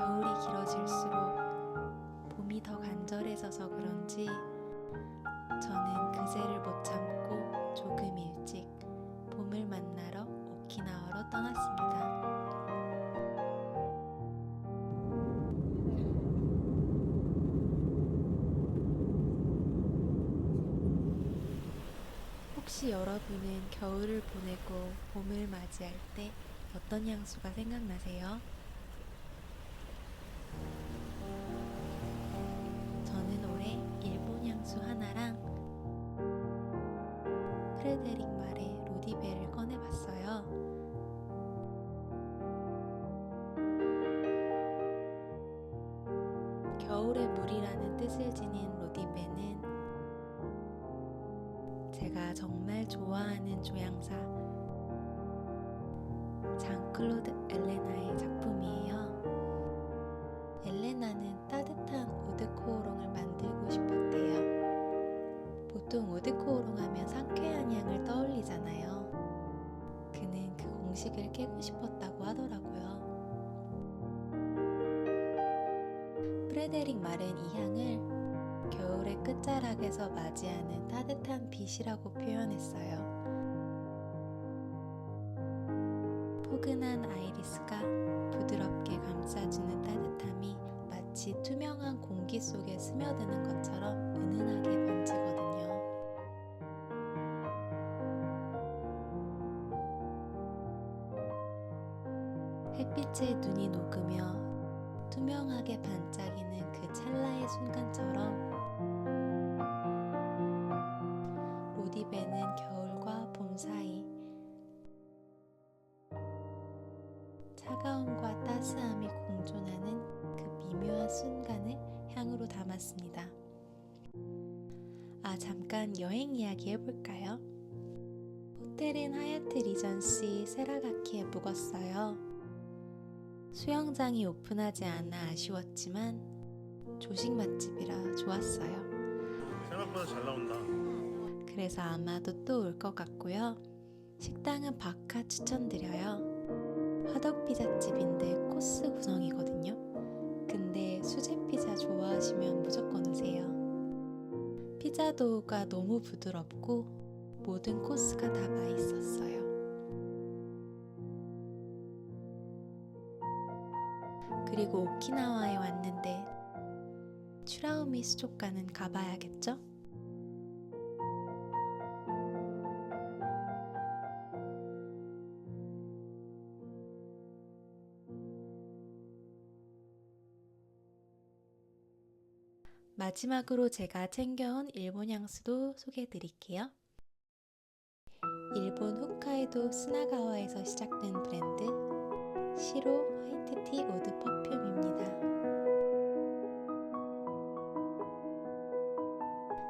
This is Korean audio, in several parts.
겨울이 길어질수록 봄이 더 간절해져서 그런지 저는 그새를 못 참고 조금 일찍 봄을 만나러 오키나와로 떠났습니다. 혹시 여러분은 겨울을 보내고 봄을 맞이할 때 어떤 향수가 생각나세요? 저는 올해 일본 향수 하나랑 프레데릭 말의 로디베를 꺼내봤어요. 겨울의 물이라는 뜻을 지닌 로디베는 제가 정말 좋아하는 조향사 장클로드 엘레나의 하면 상쾌한 향을 떠올리잖아요. 그는 그 공식을 깨고 싶었다고 하더라고요. 프레데릭 말은 이 향을 겨울의 끝자락에서 맞이하는 따뜻한 빛이라고 표현했어요. 포근한 아이리스가 부드럽게 감싸주는 따뜻함이 마치 투명한 공기 속에 스며드는 것처럼 은은하게 번지거든요. 햇빛에 눈이 녹으며 투명하게 반짝이는 그 찰나의 순간처럼 로디베는 겨울과 봄 사이 차가움과 따스함이 공존하는 그 미묘한 순간을 향으로 담았습니다. 아, 잠깐 여행 이야기 해볼까요? 호텔은 하얏트 리전시 세라가키에 묵었어요. 수영장이 오픈하지 않아 아쉬웠지만 조식 맛집이라 좋았어요. 생각보다 잘 나온다. 그래서 아마도 또 올 것 같고요. 식당은 바카 추천드려요. 화덕 피자집인데 코스 구성이거든요. 근데 수제 피자 좋아하시면 무조건 오세요. 피자 도우가 너무 부드럽고 모든 코스가 다 맛있었어요. 그리고 오키나와에 왔는데 추라우미 수족관은 가봐야겠죠? 마지막으로 제가 챙겨온 일본 향수도 소개해 드릴게요. 일본 홋카이도 스나가와에서 시작된 브랜드 시로 화이트티 우드 퍼퓸입니다.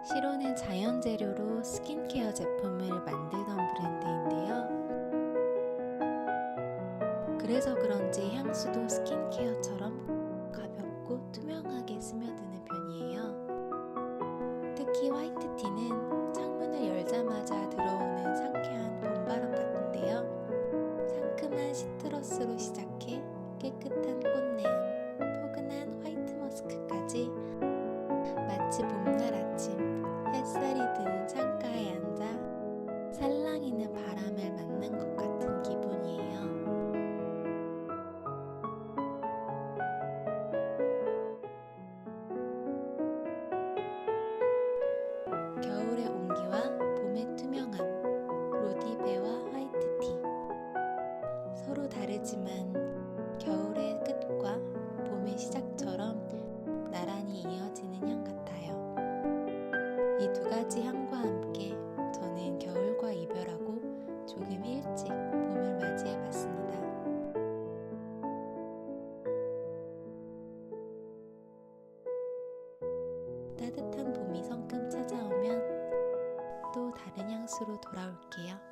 시로는 자연 재료로 스킨케어 제품을 만들던 브랜드인데요. 그래서 그런지 향수도 스킨케어 시트러스로 시작해 깨끗한 꽃내음, 서로 다르지만 겨울의 끝과 봄의 시작처럼 나란히 이어지는 향 같아요. 이 두 가지 향과 함께 저는 겨울과 이별하고 조금 일찍 봄을 맞이해 봤습니다. 따뜻한 봄이 성큼 찾아오면 또 다른 향수로 돌아올게요.